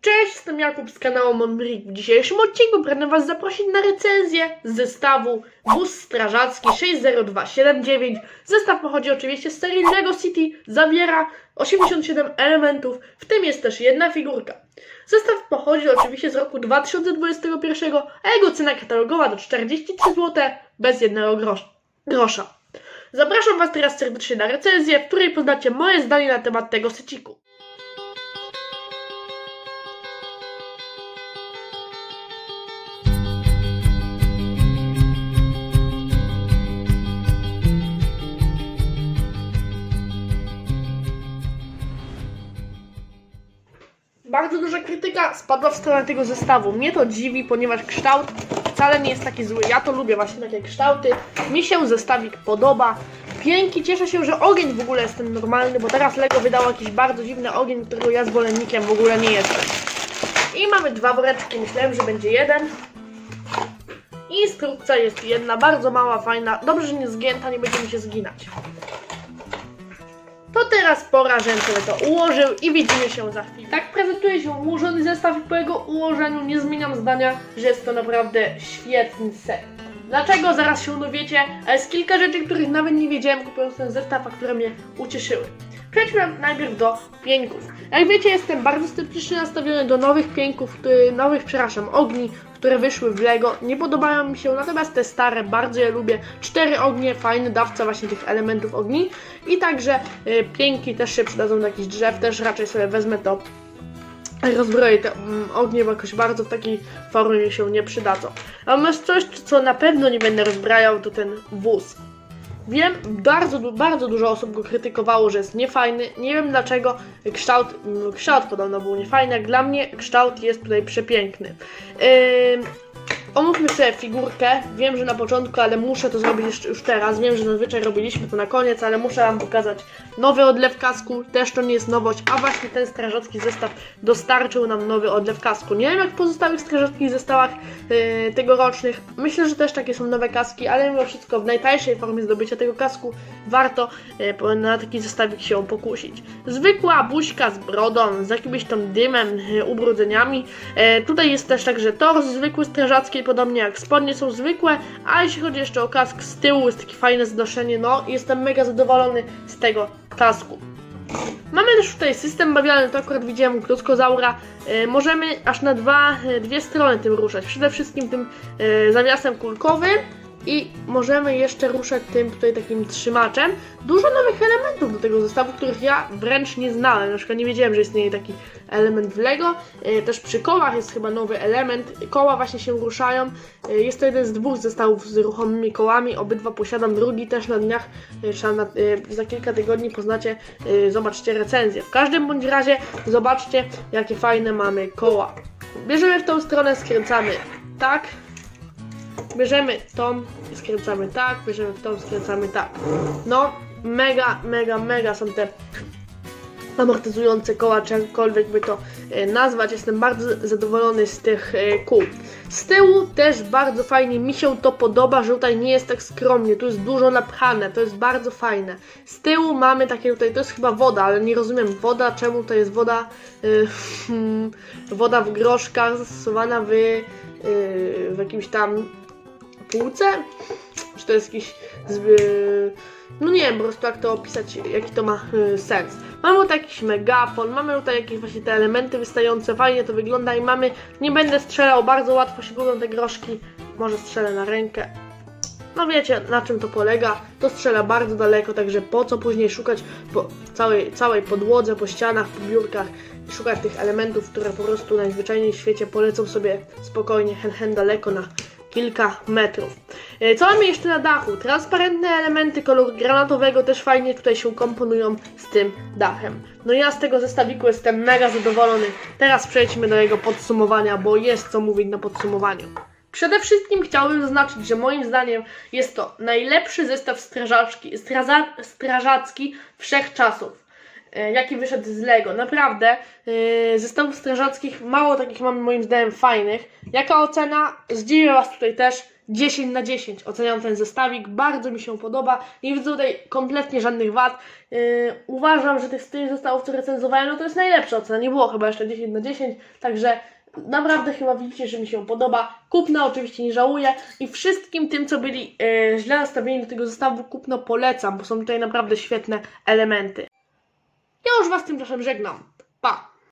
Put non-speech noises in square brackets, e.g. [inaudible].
Cześć, jestem Jakub z kanału Monbrik. W dzisiejszym odcinku pragnę Was zaprosić na recenzję zestawu Wóz Strażacki 60279. Zestaw pochodzi oczywiście z serii LEGO City, zawiera 87 elementów, w tym jest też jedna figurka. Zestaw pochodzi oczywiście z roku 2021, a jego cena katalogowa to 43 zł bez jednego grosz- grosza. Zapraszam Was teraz serdecznie na recenzję, w której poznacie moje zdanie na temat tego seciku. Bardzo duża krytyka spadła w stronę tego zestawu. Mnie to dziwi, ponieważ kształt wcale nie jest taki zły. Ja to lubię właśnie takie kształty. Mi się zestawik podoba. Pięknie, cieszę się, że ogień w ogóle jest ten normalny, bo teraz Lego wydało jakiś bardzo dziwny ogień, którego ja zwolennikiem w ogóle nie jestem. I mamy dwa woreczki, myślałem, że będzie jeden. Instrukcja jest jedna, bardzo mała, fajna. Dobrze, że nie zgięta, nie będzie mi się zginać. To teraz pora, żebym sobie to ułożył i widzimy się za chwilę. Tak prezentuje się ułożony zestaw i po jego ułożeniu nie zmieniam zdania, że jest to naprawdę świetny set. Dlaczego? Zaraz się dowiecie, a jest kilka rzeczy, których nawet nie wiedziałem kupując ten zestaw, a które mnie ucieszyły. Przejdźmy najpierw do pięków. Jak wiecie, jestem bardzo sceptycznie nastawiony do nowych pięków, y, nowych, przepraszam, ogni, które wyszły w Lego. Nie podobają mi się, natomiast te stare bardzo je lubię. Cztery ognie, fajny dawca właśnie tych elementów ogni. I także y, pięki też się przydadzą do jakichś drzew, też raczej sobie wezmę to rozbroję te mm, ognie, bo jakoś bardzo w takiej formie mi się nie przydadzą. Natomiast coś, co na pewno nie będę rozbrajał, to ten wóz. Wiem, bardzo, bardzo dużo osób go krytykowało, że jest niefajny. Nie wiem dlaczego. Kształt, kształt podobno był niefajny. Jak dla mnie kształt jest tutaj przepiękny. Ym, omówmy sobie figurkę. Wiem, że na początku, ale muszę to zrobić już teraz. Wiem, że zazwyczaj robiliśmy to na koniec, ale muszę Wam pokazać nowy odlew kasku. Też to nie jest nowość, a właśnie ten strażacki zestaw dostarczył nam nowy odlew kasku. Nie wiem jak w pozostałych strażackich zestawach yy, tegorocznych. Myślę, że też takie są nowe kaski, ale mimo wszystko w najtańszej formie zdobycia tego kasku warto yy, na taki zestawik się pokusić. Zwykła buźka z brodą, z jakimś tam dymem, yy, ubrudzeniami. E, tutaj jest też także tors zwykły strażacki, podobnie jak spodnie są zwykłe, a jeśli chodzi jeszcze o kask z tyłu, jest takie fajne znoszenie, no jestem mega zadowolony z tego kasku. Mamy też tutaj system bawialny, to akurat widziałem u Krótkozaura. E, możemy aż na dwa, e, dwie strony tym ruszać. Przede wszystkim tym e, zawiasem kulkowym i możemy jeszcze ruszać tym tutaj takim trzymaczem. Dużo nowych elementów do tego zestawu, których ja wręcz nie znałem. Na przykład nie wiedziałem, że istnieje taki element w Lego. E, Też przy kołach jest chyba nowy element. Koła właśnie się ruszają. E, Jest to jeden z dwóch zestawów z ruchomymi kołami. Obydwa posiadam, drugi też na dniach. e, za kilka tygodni poznacie, zobaczcie recenzję. W każdym bądź razie zobaczcie, jakie fajne mamy koła. Bierzemy w tą stronę, skręcamy tak. Bierzemy tą, skręcamy tak, bierzemy tą, skręcamy tak. No, mega, mega, mega są te amortyzujące koła, czy jakkolwiek by to e, nazwać. Jestem bardzo zadowolony z tych e, kół. Z tyłu też bardzo fajnie, mi się to podoba, że tutaj nie jest tak skromnie, tu jest dużo napchane, to jest bardzo fajne. Z tyłu mamy takie tutaj, to jest chyba woda, ale nie rozumiem woda, czemu to jest woda, hmm, [laughs] woda w groszkach zastosowana w, w jakimś tam półce? Czy to jest jakiś. No nie wiem po prostu jak to opisać, jaki to ma y, sens. Mamy tutaj jakiś megafon, mamy tutaj jakieś właśnie te elementy wystające, fajnie to wygląda i mamy, nie będę strzelał, bardzo łatwo się gubią te groszki, może strzelę na rękę. No wiecie na czym to polega, to strzela bardzo daleko, także po co później szukać po całej, całej podłodze, po ścianach, po biurkach i szukać tych elementów, które po prostu najzwyczajniej w świecie polecą sobie spokojnie, hen, hen daleko na kilka metrów. E, Co mamy jeszcze na dachu? Transparentne elementy koloru granatowego też fajnie tutaj się komponują z tym dachem. No ja z tego zestawiku jestem mega zadowolony. Teraz przejdźmy do jego podsumowania, bo jest co mówić na podsumowaniu. Przede wszystkim chciałbym zaznaczyć, że moim zdaniem jest to najlepszy zestaw strażaczki, straza, strażacki wszechczasów jaki wyszedł z Lego. Naprawdę, e, zestawów strażackich mało takich mamy moim zdaniem fajnych. Jaka ocena? Zdziwię Was tutaj też 10 na 10 oceniam ten zestawik, bardzo mi się podoba, nie widzę tutaj kompletnie żadnych wad. Yy, uważam, że tych tych zestawów, które recenzowałem, no to jest najlepsza ocena, nie było chyba jeszcze 10 na 10, także naprawdę chyba widzicie, że mi się podoba. Kupna oczywiście nie żałuję i wszystkim tym, co byli yy, źle nastawieni do tego zestawu, kupno polecam, bo są tutaj naprawdę świetne elementy. Ja już Was tymczasem żegnam. Pa!